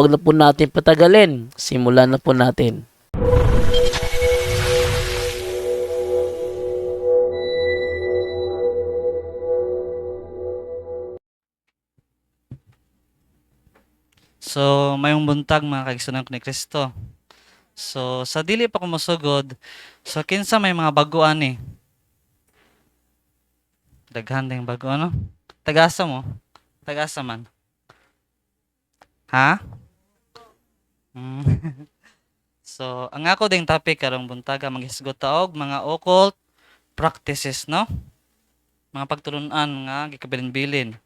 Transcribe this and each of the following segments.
wag na po natin patagalin. Simulan na po natin. So, mayong buntag mga kaigsoonan ko ni Kristo. So, sa dili pa ko mosugod, so kinsa may mga baguan ni. Daghan ding bago ano? Tagasa mo? Tagasa man. Ha? Mm. so, ang ako ding topic karong buntaga maghisgot taog mga occult practices, no? Mga pagtulunan nga gikabilin-bilin,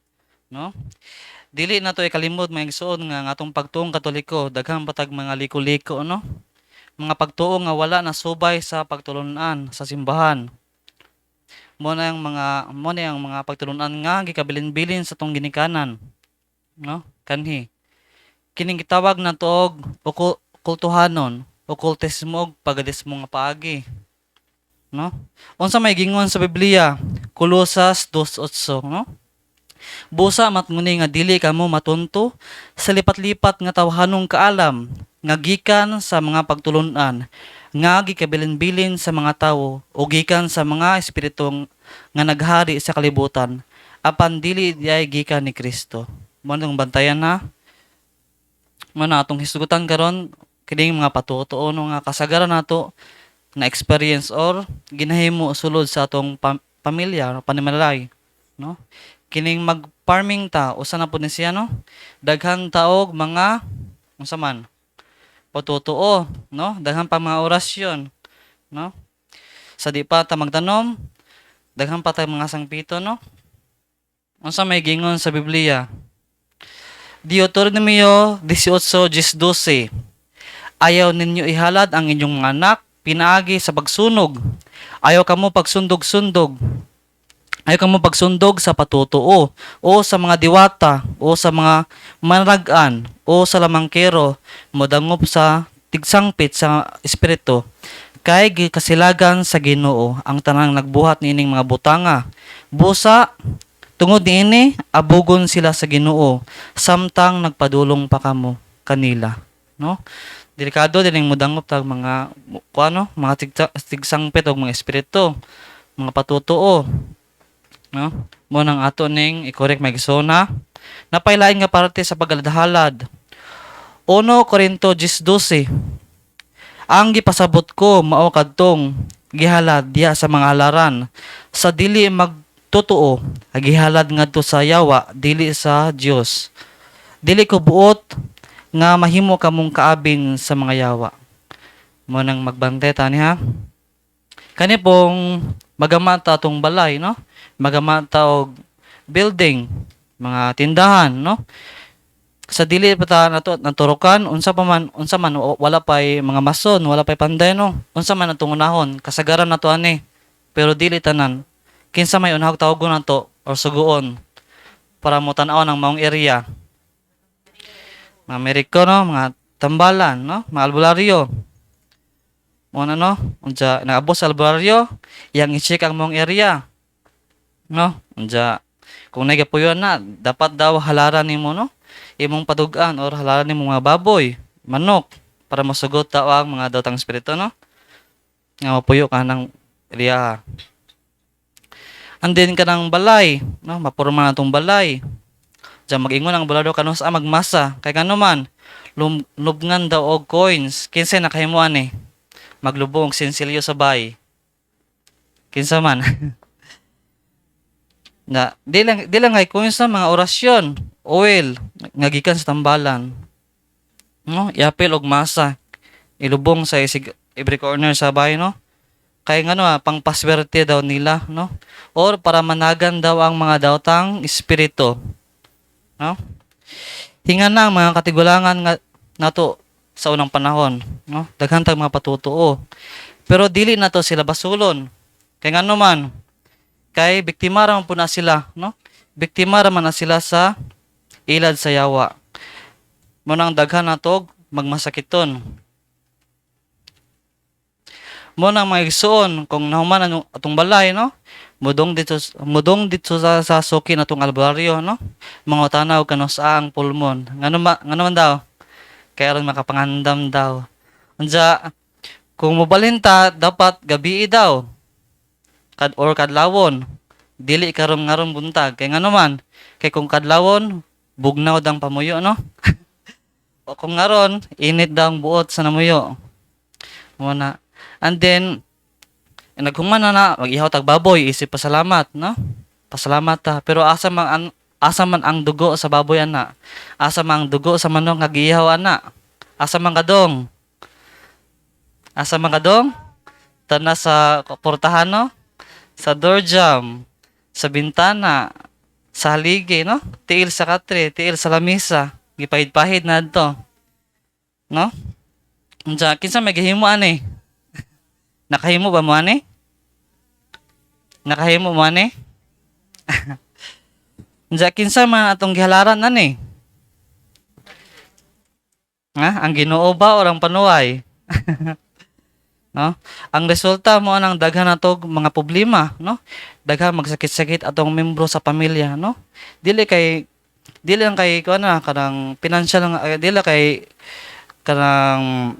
no? dili na to ikalimod mga igsoon nga nga atong pagtuong katoliko daghang patag mga liko-liko no mga pagtuo nga wala na subay sa pagtulunan sa simbahan mo na yung mga mo na yung mga pagtulunan nga gikabilin-bilin sa tong ginikanan no kanhi kining gitawag na tuog okul- kultuhanon okultismo ug pagadismo nga paagi. No? Unsa may gingon sa Biblia? Kolosas 2:8 no? Busa matnguni nga dili kamo matunto. Sa lipat-lipat nga tawhanong kaalam nga gikan sa mga pagtulunan nga gikabilin-bilin sa mga tawo o gikan sa mga espiritong nga naghari sa kalibutan apan dili diay gikan ni Kristo. Mo nang bantayan na mo na atong hisgutan karon kining mga patutuo no nga kasagaran nato na experience or ginahimo sulod sa atong pam- pamilya o panimalay no? Kining mag-farming ta usa na pud ni siya no? Daghang taog mga unsa man patutuo no? Daghang pa mga orasyon no? Sa di pa ta magtanom daghang pa tay mga sangpito no? Unsa may gingon sa Biblia Deuteronomio 18:12 Ayaw ninyo ihalad ang inyong mga anak pinaagi sa pagsunog. Ayaw kamo pagsundog-sundog. Ayaw ka mo pagsundog sa patutuo o sa mga diwata o sa mga managan o sa lamangkero. Modangop sa tigsangpit sa espiritu. Kay gikasilagan sa Ginoo ang tanang nagbuhat niining mga butanga. Busa tungod niini abugon sila sa Ginoo samtang nagpadulong pa kamo kanila no? Delikado din ang mudangop tag mga kuano mga tigsa- tigsangpit o mga espiritu mga patutuo no? Mo nang ato ning i-correct may gisona. Napailain nga parte sa pagladhalad 1 Korinto 10:12 Ang gipasabot ko mao kadtong gihalad diya sa mga halaran. Sa dili magtotoo gihalad ngadto sa yawa dili sa Dios dili ko buot nga mahimo kamong kaabing sa mga yawa mo nang magbante tani ha? Kani pong magamata tong balay no? Magamata og building mga tindahan no? Sa dili pa ta nato naturukan unsa pa man unsa man wala pay mga mason wala pay panday no? Unsa man atong unahon kasagaran nato ani. Pero dili tanan kinsa may unahog tawogon nato or suguon para mo tan-aw ang maong area? Mga Ameriko no? Mga tambalan no? Mga albularyo. Mo no? Unsa naabot sa albularyo yang i-check ang mong area no? Unja kung nagapuyon na dapat daw halaran nimo no? Imong padugan or halaran nimo mga baboy manok para masugot daw ang mga datang espiritu no? Nga mapuyo ka ng area andin ka ng balay no? Mapurma na tong balay. Diyan mag-ingon ang balado kanus ah magmasa. Kay kano man lum, lubngan daw og coins. Kinsa nakahimuan eh maglubong sinsilyo sa bay. Kinsa man? Na di lang di lang ay kung sa mga orasyon oil nga gikan sa tambalan. No? Iapil og masa. Ilubong sa isig every corner sa bahay no kay ngano ah, pang paswerte daw nila no? Or para managan daw ang mga daotang espiritu no? Hinga na ang mga katigulangan nga nato sa unang panahon no? Daghan tag mga patutuo. Pero dili na to sila basulon. Kay ngano man kay biktima ra man po na sila no? Biktima ra man na sila sa ilad sa yawa. Mo nang daghan na tog magmasakiton mo nang mga igsoon kung nahuman ang atong balay no? Mudong dito mudong dito sa, sa suki natong albularyo no? Mga tanaw kano sa ang pulmon. Ngano ma, ngano man daw? Kaya ron makapangandam daw. Unja kung mobalhin ta dapat gabi daw. Kad or kadlawon. Dili karon ngaron buntag. Kay ngano man? Kay kung kadlawon bugnaw dang pamuyo no? O kung ngaron init daw ang buot sa namuyo. Mo na and then naghuman na na mag-ihaw tag baboy isip pasalamat no? Pasalamat ta pero asa man an, asa man ang dugo sa baboy ana? Asa man ang dugo sa manok nga giihaw ana? Asa man kadong asa man kadong tana sa portahan no? Sa door jam sa bintana sa haligi no? Tiil sa katre tiil sa lamisa. Gipahid-pahid na adto no? Unsa kinsa may gihimo ani Nakahimo ba mo ani? Nakahimo mo ani? Unsa kinsa man atong gihalaran ani? Ha? Ang Ginoo ba o ang panuway? no? Ang resulta mo anang daghan natog mga problema, no? Daghan magsakit-sakit atong membro sa pamilya, no? Dili kay dili lang kay kuan na kanang financial nga eh, dili kay kanang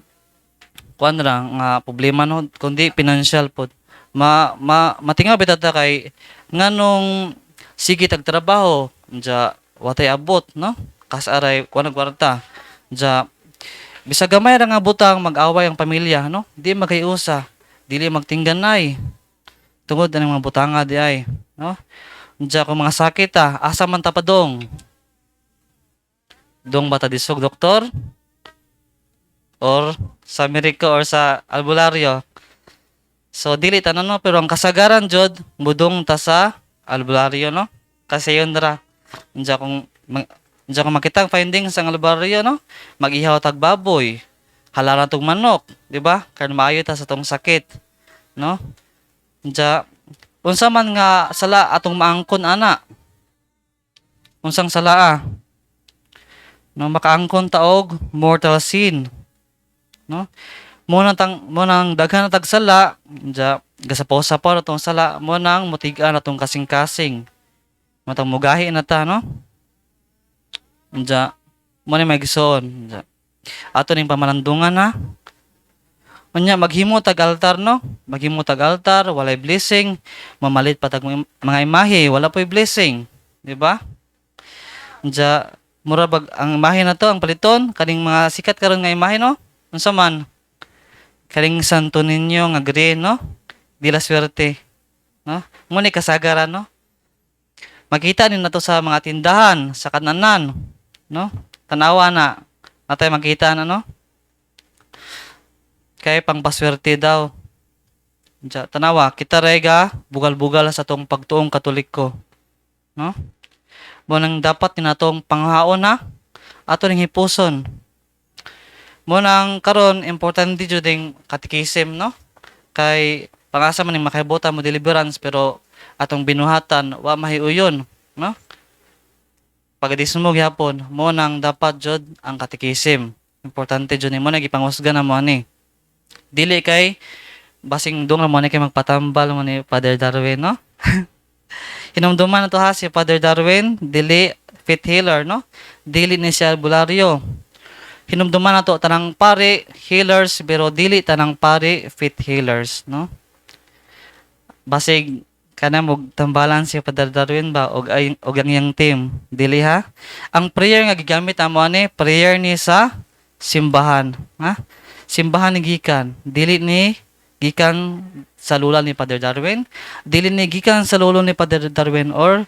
kuan ra nga problema no kundi financial pod ma, ma matingaw bitata kay nganong sige tag trabaho ja watay abot no? Kasaray kuan ang kwarta. Ja bisa gamay ra nga butang mag-away ang pamilya no? Di magkayusa dili magtingganay tungod ang mga butanga di ay no? Ja kung mga sakit ah asa man tapadong dong? Bata disog doktor or sa Amerika or sa albularyo. So dili tanan no pero ang kasagaran jud mudong ta sa albularyo no. Kasi yun ra. Unsa kung unsa kung makita ang findings sa albularyo no, mag-ihaw tag baboy, halaran tog manok, di ba? Kan maayo ta sa tong sakit, no? Unsa unsa man nga sala atong maangkon ana? Unsang sala ah? No makaangkon ta og mortal sin no? Mo nang tang mo nang daghan na tagsala ja gasaposa pa tong sala mo nang mutigaan na tong kasing-kasing. Mo tang mugahi na ta no? Ja mo ni may gisuon ja ato ning pamalandungan na. Unya maghimo tag altar no? Maghimo tag altar walay blessing. Mamalit pa tag mga imahe wala po'y blessing di ba? Ja mura bag ang imahe na to ang paliton kaning mga sikat karon nga imahe no unsa man kaling santo ninyo nga green no? Di la swerte no? Mo ni kasagaran no? Makita ni nato sa mga tindahan sa kananan no? Tanawa na natay makita na no? Kay pang paswerte daw. Ja, tanawa kita rega bugal-bugal sa tong pagtuong katoliko no? Mo nang dapat ni natong panghaon na ato ning hipuson mo nang karon importante jud ding catechism no? Kay pangasa man ni makahibota mo deliverance pero atong binuhatan wa mahiuyon no? Pagdis mo gyapon mo nang dapat jud ang catechism importante jud ni mo nagipangusga na mo ani. Dili kay basing dong mo ni kay magpatambal mo ni Father Darwin no? Hinumduman na to ha si Father Darwin, dili fit healer, no? Dili ni siya albularyo. Hinumduman na to tanang pare healers pero dili tanang pare fit healers, no? Basig kana mo tambalan si Father Darwin ba? Og ay og ang iyang team dili ha? Ang prayer nga gigamit amo ani prayer ni sa simbahan ha? Simbahan ni gikan. Dili ni gikan sa lula ni Father Darwin. Dili ni gikan sa lolo ni Father Darwin or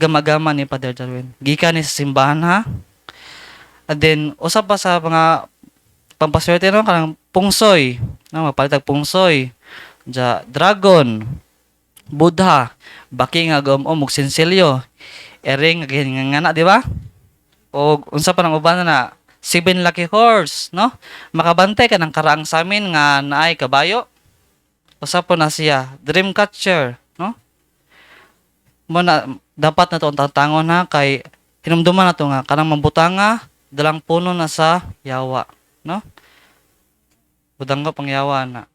gamagama ni Father Darwin. Gikan ni sa simbahan ha and then usa pa sa mga pampaswerte no? Kanang pungsoy no? Magpalit og pungsoy. Ja dragon Buddha baki nga gumom og sinsilyo ering nga ngana di ba? O unsa pa nang uban na seven lucky horse no? Makabantay ka ng karaang sa amin nga naay kabayo. Usa po na siya dream catcher no? Mo na dapat na to ang tatangon ha? Kay hinumduman na to nga kanang mambutanga dalang puno na sa yawa no? Budang pang yawa na.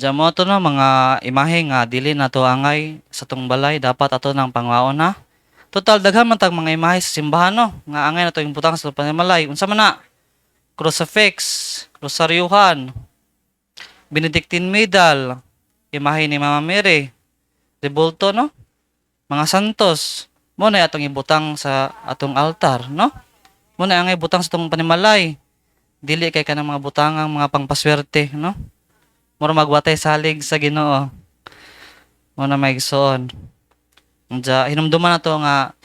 Jamo to no mga imahe nga dili na to angay sa tong balay dapat ato nang pangwaon na. Total daghan man tag mga imahe sa simbahan no? Nga angay na to yung butang sa panimalay unsa man na? Crucifix rosaryuhan Benedictine medal imahe ni Mama Mary rebulto no? Mga santos. Mo na atong ibutang sa atong altar no mo na angay butang sa atong panimalay. Dili kay kanang mga butangang mga pangpaswerte no? Mura magwatay salig sa Ginoo. Mo na maigsoon. Unja hinumduman na to nga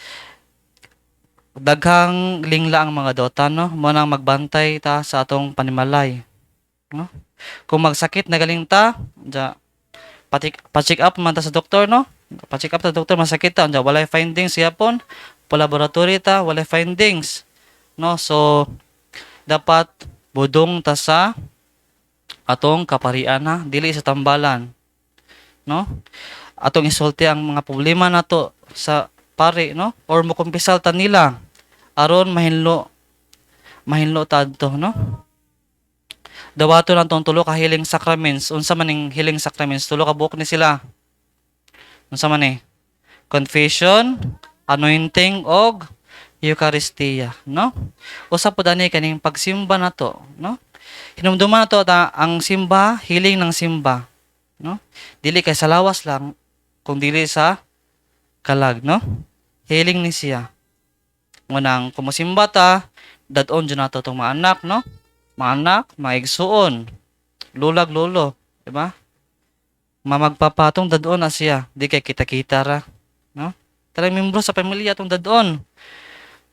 daghang lingla ang mga dota no? Mo nang magbantay ta sa atong panimalay no? Kung magsakit nagaling ta unja patik pa-check up man ta sa doktor no? Pa-check up ta doktor masakit ta unja walay findings yapon pa laboratory ta walay findings no? So dapat budong ta sa atong kaparian na dili sa tambalan. No? Atong isulti ang mga problema nato sa pare no? Or mo kumpisal ta nila aron mahinlo mahinlo tadto no? Dawato lang tong tulo ka healing sacraments. Unsa man ning healing sacraments? Tulo ka buok ni sila. Unsa man ni? Confession anointing og Eucharistia, no? Usa po dani kaning pagsimba nato, no? Hinumduman na to ta ang simba, healing ng simba. No? Dili kay sa lawas lang, kung dili sa kalag, no? Healing ni siya. Ngunang kumusimba ta, dadon dyan nato itong mga anak, no? Mga anak, mga igsuon, lulag lulo, di ba? Mamagpapatong dadon na siya, di kay kita-kita ra, no? Talang membro sa pamilya tong dadon.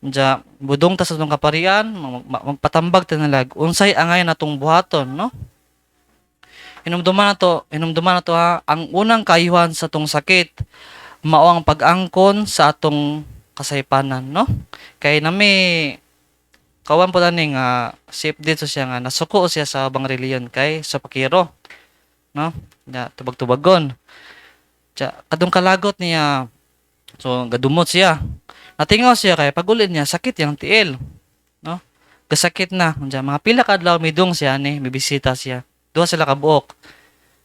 Diya, budong ta sa itong kaparian, mag- mag- magpatambag ta nalag, unsay angay natong buhaton, no? Hinumduman na to, hinumduman na to ha, ang unang kayuhan sa tong sakit, mao ang pag-angkon sa atong kasaypanan, no? Kay nami, kawan po tani nga, safe dito siya nga, nasuko siya sa bang reliyon kay sa pakiro, no? Ya, tubag-tubagon. Diya, kadong kalagot niya, so, gadumot siya, Natingaw siya kay pagulin niya sakit yang tiil. No? Gasakit na. Diyan, mga pila ka adlaw midong siya ni, may bisita siya. Duha sila ka buok.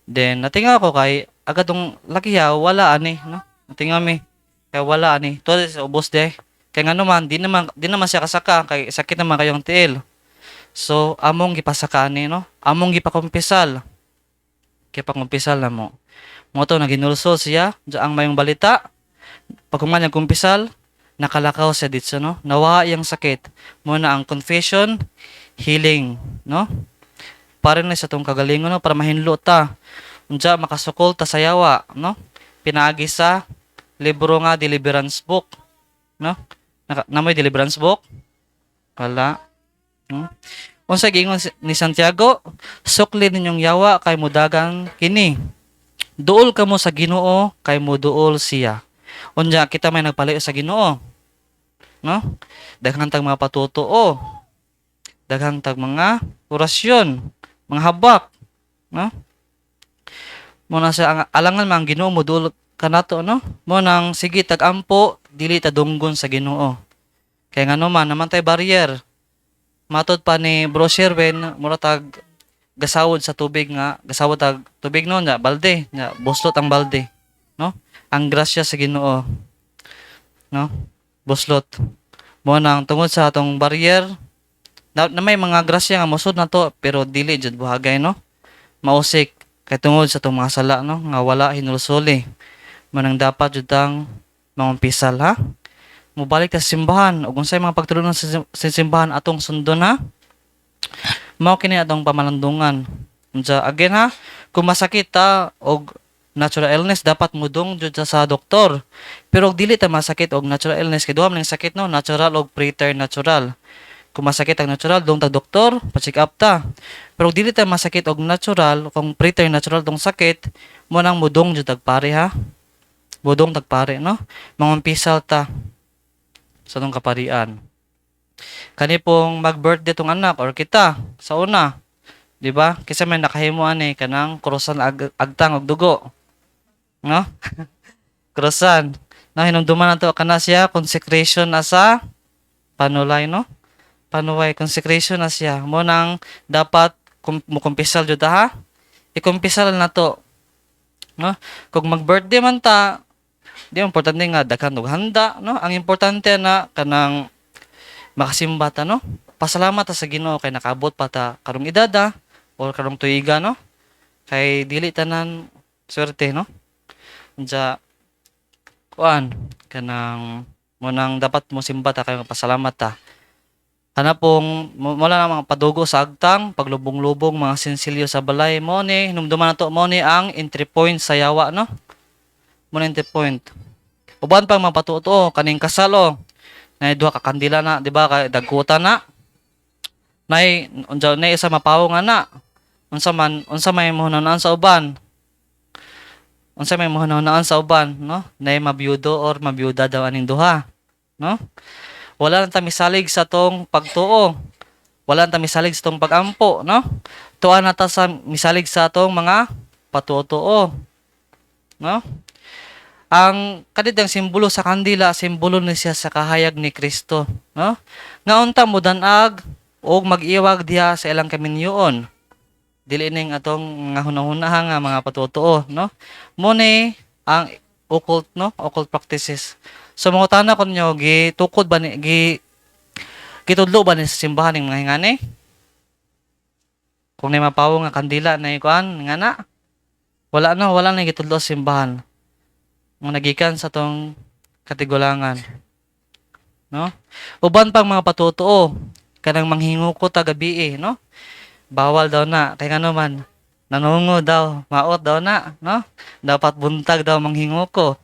Then natingaw ko kay agadong lakiya wala ani, no? Natingaw mi kay wala ani. To sa ubos de. Kay ngano man di naman di naman siya kasaka kay sakit naman kayong tiil. So among gipasaka ani, no? Among gipakumpisal. Kay pakumpisal na mo. Mo to naginulso siya, ang mayong balita. Pag kuman kumpisal, nakalakaw siya dito, no? Nawa yung sakit. Muna ang confession, healing, no? Para na sa tong kagalingon, no? Para mahinlo ta. Unja, makasukol ta sa yawa, no? Pinagi sa libro nga, deliverance book, no? Naka, namoy deliverance book? Wala. No? Unsa giingon ni Santiago, sukli ninyong yawa kay mudagang kini. Duol kamo sa Ginoo kay muduol siya. Unya kita may nagpalayo sa Ginoo. No? Daghang tag mga patutuo. Daghang tag mga orasyon, mga habak, no? Mo na sa ang- alangan mang Ginoo modul kanato no? Mo nang sige tag-ampo dili ta dunggon sa Ginoo. Kaya nga naman naman tay barrier. Matod pa ni Bro Sherwin, mura tag gasawod sa tubig nga, gasawod tag tubig no nya balde, nya buslot ang balde, no? Ang grasya sa Ginoo. No? Buslot. Mo nang tungod sa atong barrier na, na may mga grasya nga mosud na to pero dili jud buhagay no. Mausik kay tungod sa atong mga sala no nga wala hinulsuli. Manang dapat jud tang mangumpisal ha. Mubalik ta sa simbahan ug unsay mga sim- sa simbahan atong sundon ha. Mao kini atong pamalandungan. Unsa again ha, kung masakit ta og natural illness dapat mudong jud sa, doktor. Pero og dili ta masakit og natural illness kay duha man ang sakit no, natural og preternatural. kung masakit ang natural dong tag doktor pa-check up ta. Pero kung dili ta masakit og natural kung preternatural tong sakit mo nang mudong jud tag pare ha? Mudong tag pare no mangumpisal ta sa tong kaparian. Kani pong mag-birthday tong anak or kita sa una di ba? Kisa may nakahimo ani kanang krosan ag agtang og dugo no? Krosan na hinumduman nato kana siya consecration na sa panulay no? Panuway consecration na siya. Mo nang dapat mo kumpisal jud ha? Ikumpisal na to. No? Kung mag-birthday man ta di importante nga daghan og handa no? Ang importante na kanang makasimba ta no? Pasalamat ta sa Ginoo kay nakaabot pa ta karong edad or karong tuiga no? Kay dili tanan swerte no Unsa kuan kanang mo nang dapat mo simba ta kay pasalamat ta Kana pong mo- wala na mga padugo sa agtang, paglubong-lubong, mga sinsilyo sa balay mo ni hinumduman na to mo ni ang entry point sa yawa no. Mo entry point. Uban pang mga patuto kaning kasalo. Na duha ka kandila na, di ba? Kay dagkuta na. Nay unsa na isa mapawo nga na. Unsa man unsa may mohonaan sa uban. Unsa may mohonaan sa uban, no? Nay mabiyudo or mabiyuda daw aning duha, no? wala nang tamisalig sa tong pagtuo. Wala nang tamisalig sa tong pagampo, no? Tuan na ta sa misalig sa tong mga patutuo. No? Ang kaditang simbolo sa kandila, simbolo ni siya sa kahayag ni Kristo, no? Nga unta mo danag og mag-iwag diha sa ilang kaminyoon. Dili ning atong nga hunahuna nga mga patutuo, no? Mo ni ang occult, no? Occult practices. So mga tana ko nyo, gitukod ba ni, gi, gitudlo ba ni sa simbahan ng mga hingani? Kung na mapawo nga kandila na ikuan, nga na. Wala na, wala na gitudlo sa simbahan. Mga nagikan sa tong katigulangan. No? Uban pang mga patutuo, kanang manghingo ko ta gabi eh, no? Bawal daw na, kay nga naman, nanungo daw, maot daw na, no? Dapat buntag daw manghingo ko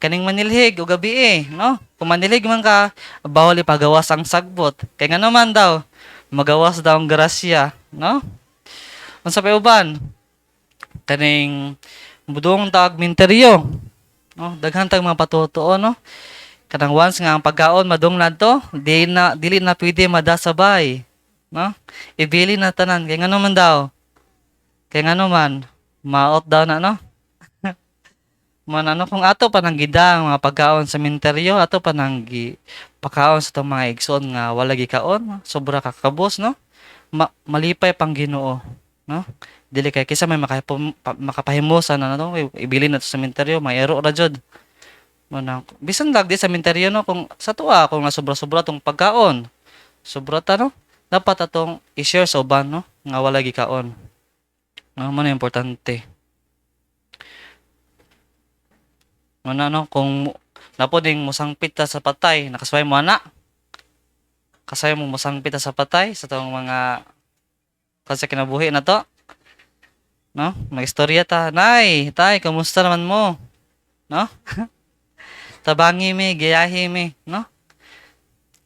kaning manilhig o gabi eh, no? Kung manilhig man ka, bawal ipagawas ang sagbot. Kaya nga naman daw, magawas daw ang grasya, no? Ang sa uban, kaning budong tag minteryo, no? Daghan tag mga patutuo, no? Kanang once nga ang pagkaon madung nadto, di na dili na pwede madasabay, no? Ibili na tanan. Kay nga naman daw. Kay nga naman, maot daw na, no? man ano kung ato pa nang gidang mga pagkaon sa minteryo ato pa nang gi pagkaon sa tong mga igsoon nga wala gikaon sobra ka kabos no? Ma- malipay pang Ginoo no? Dili kay kisa may makapum- pa- makapahimusan na no? Ibili na to sa minteryo may ero ra jud. Man bisan lag di sa minteryo no? Kung sa tuwa kung nga sobra-sobra tong pagkaon sobra ta no dapat atong i-share sa uban no nga wala gikaon no man importante Ano no, kung napoding musangpit ta sa patay, nakasway mo ana. Kasay mo musangpit ta sa patay sa tong mga kasi kinabuhi na to. No? Magistorya ta. Nay, tay, kamusta naman mo? No? Tabangi mi, gayahi mi, no?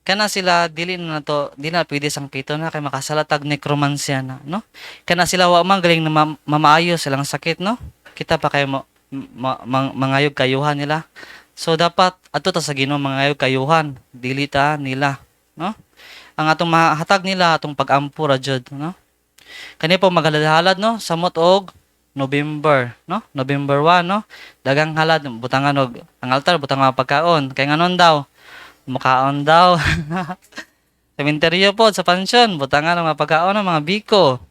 Kana sila dili na to, di na pwede sangpito na kay makasalatag necromancia na, no? Kana sila wa man galing na ma- mamaayo silang sakit, no? Kita pa kayo mo ma- mang- mangayog kayuhan nila. So dapat ato ta sa Ginoo mangayog kayuhan, dili ta nila, no? Ang atong mahatag nila atong pag-ampo ra jud, no? Kani po maghalad no, samot og November, no? November 1, no? Dagang halad butangan og ang altar butangan pagkaon. Kay nganon daw, makaon daw. Sementeryo po sa pansyon, butangan ng mga pagkaon ng mga biko.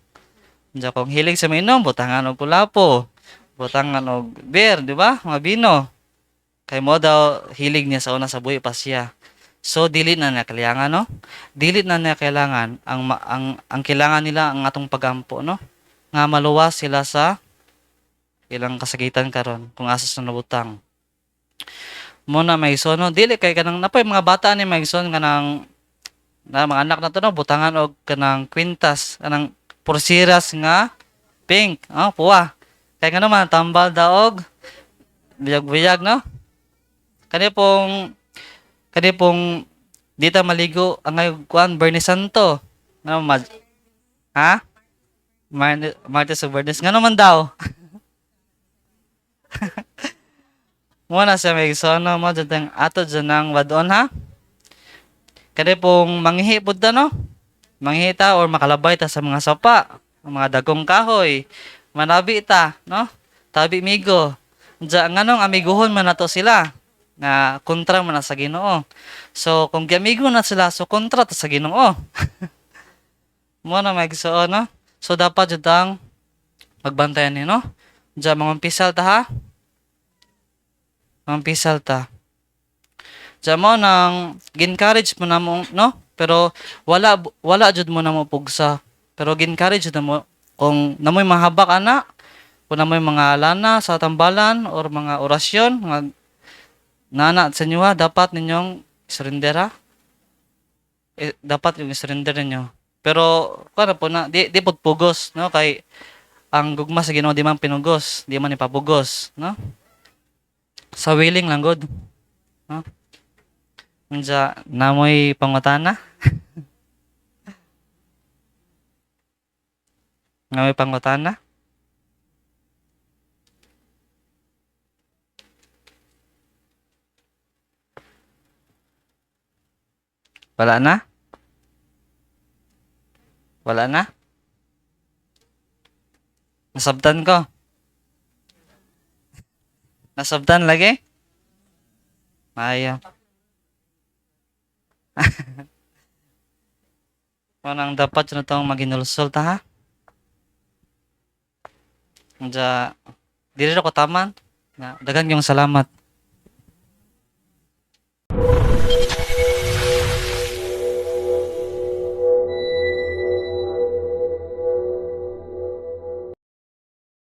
Diya kung hilig sa mainom, butangan og kulapo butangan og beer, di ba? Mga bino. Kay mo daw hilig niya sa una sa buhi pa siya. So dili na niya kailangan, no? Dili na niya kailangan ang ang ang kailangan nila ang atong pagampo, no? Nga maluwas sila sa ilang kasakitan karon kung asa sa nabutang. Mo na may son, no? Dili kay kanang napay mga bata ni may son kanang na mga anak na to no butangan og kanang kwintas kanang porsiras nga pink oh puwa kaya nga naman, tambal daog, biyag-biyag, no? Kani pong, kani pong Di ta maligo ang ngayon kuan Bernie Santo. Nga mad Ha? Mar- Martes o Bernes. Nga naman daw. Muna sa may sono mo dyan ato dyan ng wadon ha. Kaya pong manghihi po no. Manghihi ta or makalabay ta sa mga sapa. Mga dagong kahoy. Manabi ta no. Tabi migo. Diyan nga nung amiguhon man nato sila nga kontra man sa Ginoo. So kung gamigo na sila so kontra ta sa Ginoo. Mo na magsuo no. So dapat jud ang magbantayan ni no. Diyan mga pisal ta ha. Mga pisal ta. Diyan mo nang gincourage mo na mo no. Pero wala wala jud mo na mo pugsa. Pero gincourage na mo kung namoy mahaba ka na kung namoy mga lana sa tambalan or mga orasyon, mga nana sa inyo dapat ninyong surrender ha. Eh, dapat yung surrender ninyo. Pero, kaya po na, di, di po pugos, no? Kay, ang gugma sa Ginoo di man pinugos, di man ipapugos, no? Sa willing lang god. No? Unja, namoy pangutana. namoy pangutana. Wala na? Wala na? Nasabtan ko. Nasabtan lagi? Ayaw. Wanang dapat na itong maginulsol ta ha? Diya, dili ko taman. Na, dagan yung salamat.